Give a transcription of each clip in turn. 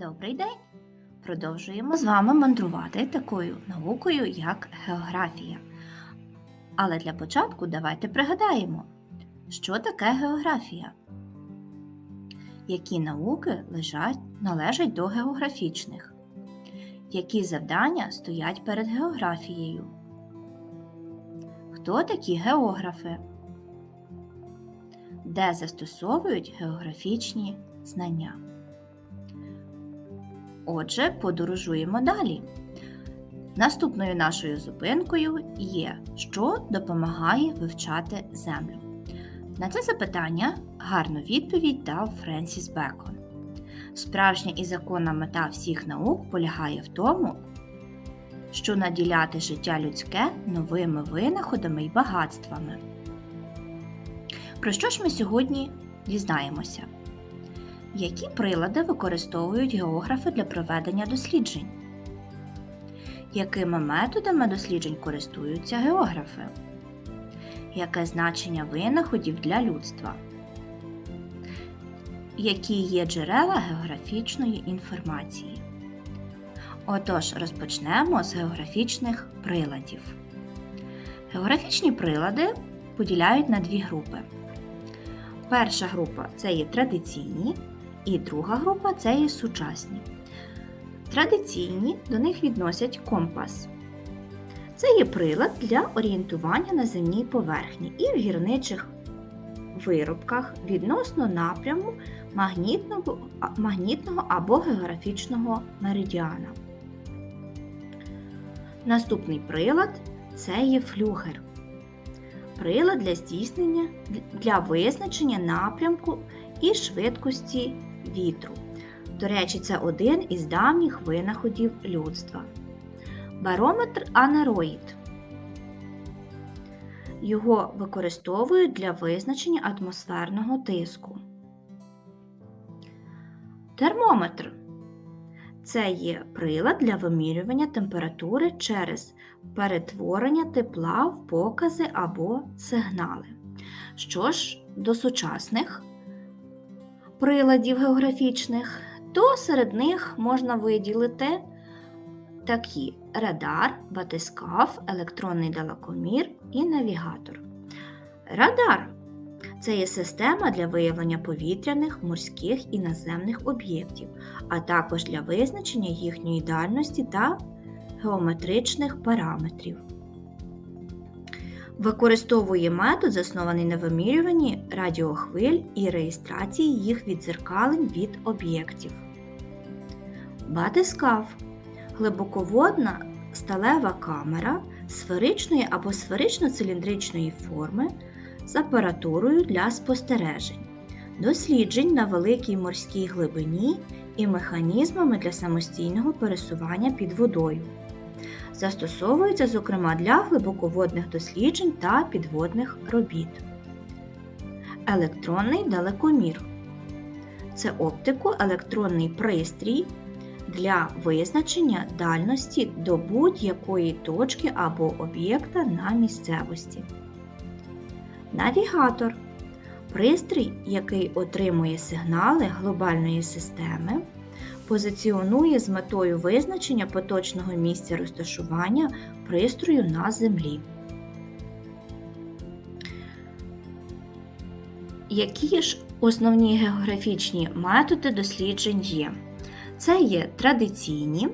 Добрий день! Продовжуємо з вами мандрувати такою наукою, як географія. Але для початку давайте пригадаємо, що таке географія. Які науки лежать, належать до географічних? Які завдання стоять перед географією? Хто такі географи? Де застосовують географічні знання? Отже, подорожуємо далі. Наступною нашою зупинкою є, що допомагає вивчати землю. На це запитання гарну відповідь дав Френсіс Бекон. Справжня і законна мета всіх наук полягає в тому, що наділяти життя людське новими винаходами і багатствами. Про що ж ми сьогодні дізнаємося? Які прилади використовують географи для проведення досліджень? Якими методами досліджень користуються географи? Яке значення винаходів для людства? Які є джерела географічної інформації? Отож, розпочнемо з географічних приладів. Географічні прилади поділяють на дві групи. Перша група це є традиційні, і друга група це є сучасні. Традиційні до них відносять компас. Це є прилад для орієнтування на земній поверхні і в гірничих виробках відносно напряму магнітного, магнітного або географічного меридіана. Наступний прилад це є флюгер. Прилад для здійснення для визначення напрямку і швидкості вітру. До речі, це один із давніх винаходів людства. Барометр анероїд. Його використовують для визначення атмосферного тиску. Термометр це є прилад для вимірювання температури через перетворення тепла в покази або сигнали. Що ж до сучасних приладів географічних, то серед них можна виділити такі радар, батискаф, електронний далекомір і навігатор. Радар це є система для виявлення повітряних, морських і наземних об'єктів, а також для визначення їхньої дальності та геометричних параметрів. Використовує метод, заснований на вимірюванні радіохвиль і реєстрації їх відзеркалень від об'єктів. Батискаф глибоководна сталева камера сферичної або сферично-циліндричної форми з апаратурою для спостережень, досліджень на великій морській глибині і механізмами для самостійного пересування під водою. Застосовується, зокрема, для глибоководних досліджень та підводних робіт. Електронний далекомір це оптико-електронний пристрій для визначення дальності до будь-якої точки або об'єкта на місцевості. Навігатор пристрій, який отримує сигнали глобальної системи, позиціонує з метою визначення поточного місця розташування пристрою на Землі. Які ж основні географічні методи досліджень є? Це є традиційні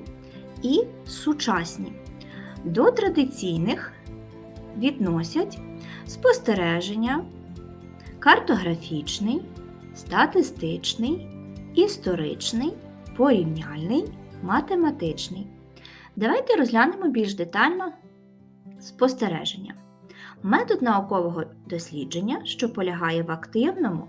і сучасні. До традиційних відносять спостереження, картографічний, статистичний, історичний, порівняльний, математичний. Давайте розглянемо більш детально спостереження. Метод наукового дослідження, що полягає в активному,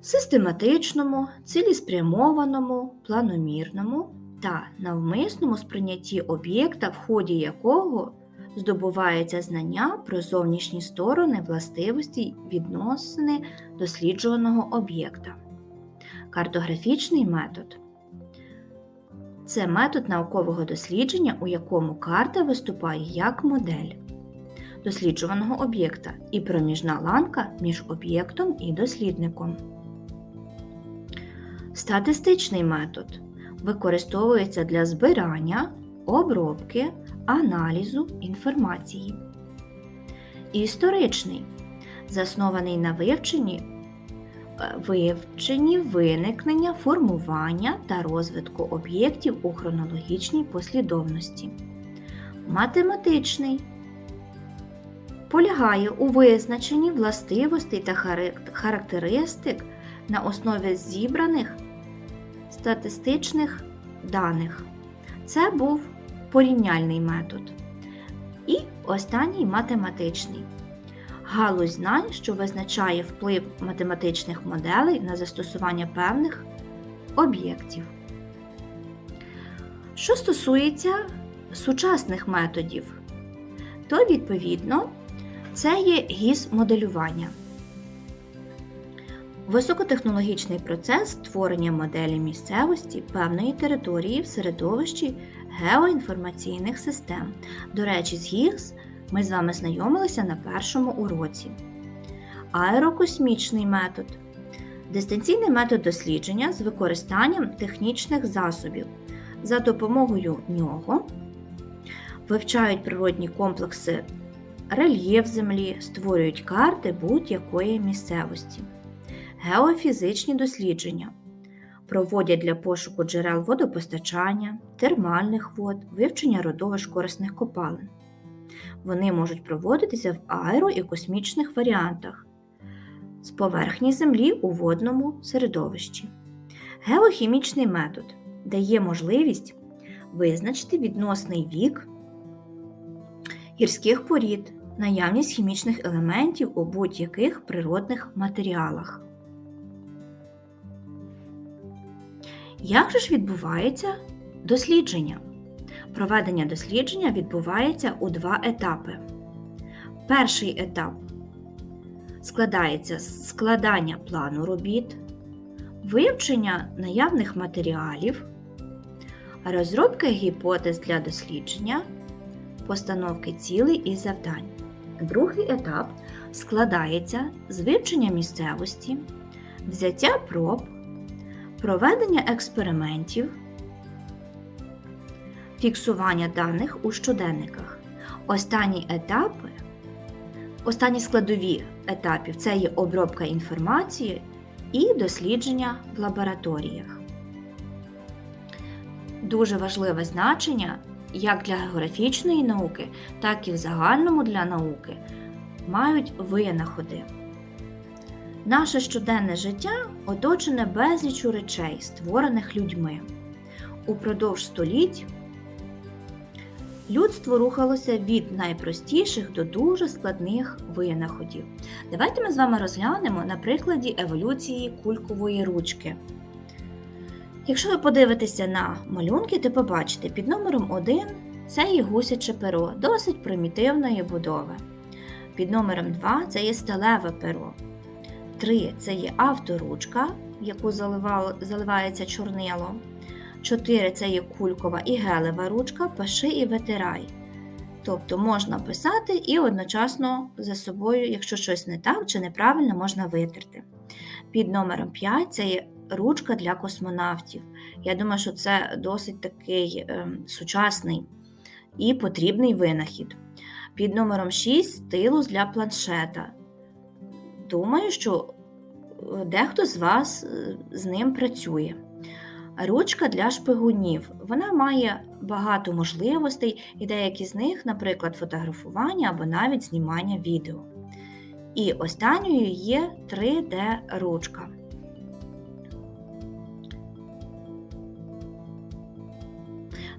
систематичному, цілеспрямованому, планомірному та навмисному сприйнятті об'єкта, в ході якого здобувається знання про зовнішні сторони властивості відносини досліджуваного об'єкта. Картографічний метод це метод наукового дослідження, у якому карта виступає як модель досліджуваного об'єкта і проміжна ланка між об'єктом і дослідником. Статистичний метод використовується для збирання, обробки, аналізу інформації. Історичний заснований на вивченні, вивченні виникнення, формування та розвитку об'єктів у хронологічній послідовності. Математичний полягає у визначенні властивостей та характеристик на основі зібраних статистичних даних. Це був порівняльний метод. І останній математичний. Галузь знань, що визначає вплив математичних моделей на застосування певних об'єктів. Що стосується сучасних методів, то відповідно це є гіс-моделювання. Високотехнологічний процес створення моделі місцевості певної території в середовищі геоінформаційних систем. До речі, з ГІС ми з вами знайомилися на першому уроці. Аерокосмічний метод дистанційний метод дослідження з використанням технічних засобів. За допомогою нього вивчають природні комплекси рельєф Землі, створюють карти будь-якої місцевості. Геофізичні дослідження проводять для пошуку джерел водопостачання, термальних вод, вивчення родовищ корисних копалин. Вони можуть проводитися в аеро і космічних варіантах з поверхні Землі у водному середовищі. Геохімічний метод дає можливість визначити відносний вік гірських порід, наявність хімічних елементів у будь-яких природних матеріалах. Як же ж відбувається дослідження? Проведення дослідження відбувається у два етапи. Перший етап складається з складання плану робіт, вивчення наявних матеріалів, розробки гіпотез для дослідження, постановки цілей і завдань. Другий етап складається з вивчення місцевості, взяття проб, проведення експериментів, фіксування даних у щоденниках. Останні етапи, останні складові етапів це є обробка інформації і дослідження в лабораторіях. Дуже важливе значення як для географічної науки, так і в загальному для науки мають винаходи. Наше щоденне життя оточене безліччю речей, створених людьми. Упродовж століть людство рухалося від найпростіших до дуже складних винаходів. Давайте ми з вами розглянемо на прикладі еволюції кулькової ручки. Якщо ви подивитеся на малюнки, то побачите під номером 1 це є гусяче перо, досить примітивної будови. Під номером 2 це є сталеве перо. 3 це є авторучка, яку заливається чорнило. 4 це є кулькова і гелева ручка, пиши і витирай. Тобто можна писати і одночасно за собою, якщо щось не так чи неправильно, можна витерти. Під номером 5 це є ручка для космонавтів. Я думаю, що це досить такий ем, сучасний і потрібний винахід. Під номером 6 стилус для планшета. Думаю, що е, дехто з вас е, з ним працює. Ручка для шпигунів. Вона має багато можливостей, і деякі з них, наприклад, фотографування або навіть знімання відео. І останньою є 3D-ручка.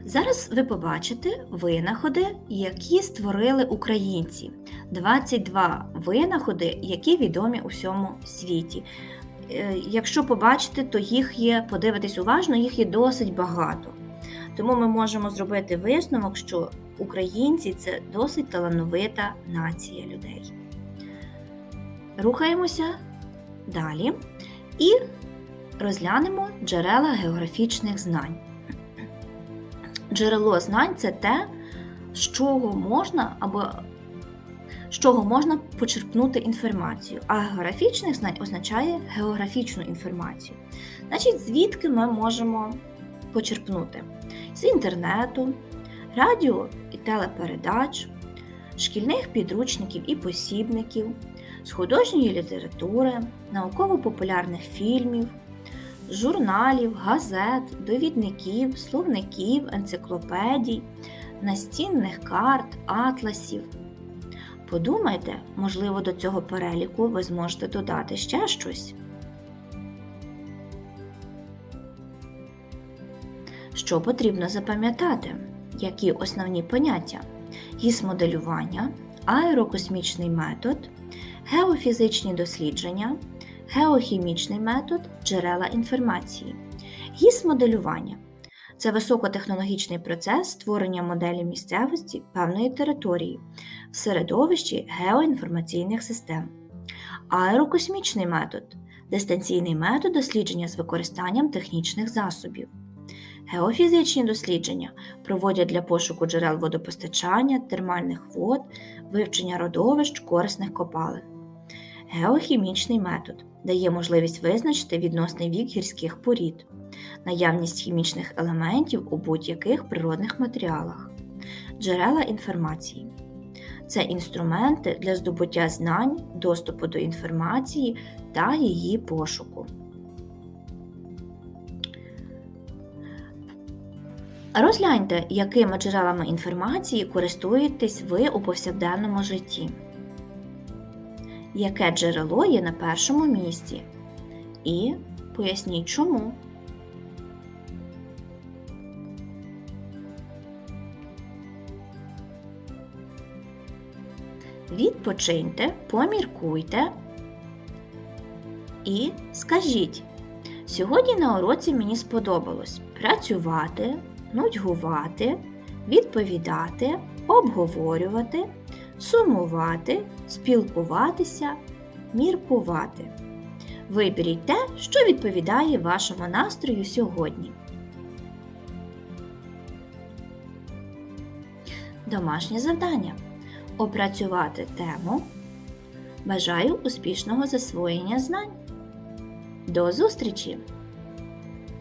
Зараз ви побачите винаходи, які створили українці. 22 винаходи, які відомі у всьому світі. Е, Якщо побачите, то їх є, подивитись уважно, їх є досить багато. Тому ми можемо зробити висновок, що українці це досить талановита нація людей. Рухаємося далі і розглянемо джерела географічних знань. Джерело знань це те, з чого можна або з чого можна почерпнути інформацію. А географічних знань означає географічну інформацію. Значить, звідки ми можемо почерпнути з інтернету, радіо і телепередач, шкільних підручників і посібників, з художньої літератури, науково-популярних фільмів, журналів, газет, довідників, словників, енциклопедій, настінних карт, атласів. Подумайте, можливо, до цього переліку ви зможете додати ще щось. Що потрібно запам'ятати? Які основні поняття? Гісмоделювання, аерокосмічний метод, геофізичні дослідження, геохімічний метод, джерела інформації. Гісмоделювання це високотехнологічний процес створення моделі місцевості певної території в середовищі геоінформаційних систем. Аерокосмічний метод дистанційний метод дослідження з використанням технічних засобів. Геофізичні дослідження проводять для пошуку джерел водопостачання, термальних вод, вивчення родовищ корисних копалин. Геохімічний метод дає можливість визначити відносний вік гірських порід, наявність хімічних елементів у будь-яких природних матеріалах, джерела інформації. Це інструменти для здобуття знань, доступу до інформації та її пошуку. Розгляньте, якими джерелами інформації користуєтесь ви у повсякденному житті. Яке джерело є на першому місці? І поясніть чому. Відпочиньте, поміркуйте і скажіть. Сьогодні на уроці мені сподобалось працювати, нудьгувати, відповідати, обговорювати, сумувати, спілкуватися, міркувати. Виберіть те, що відповідає вашому настрою сьогодні. Домашнє завдання. Опрацювати тему. Бажаю успішного засвоєння знань. До зустрічі!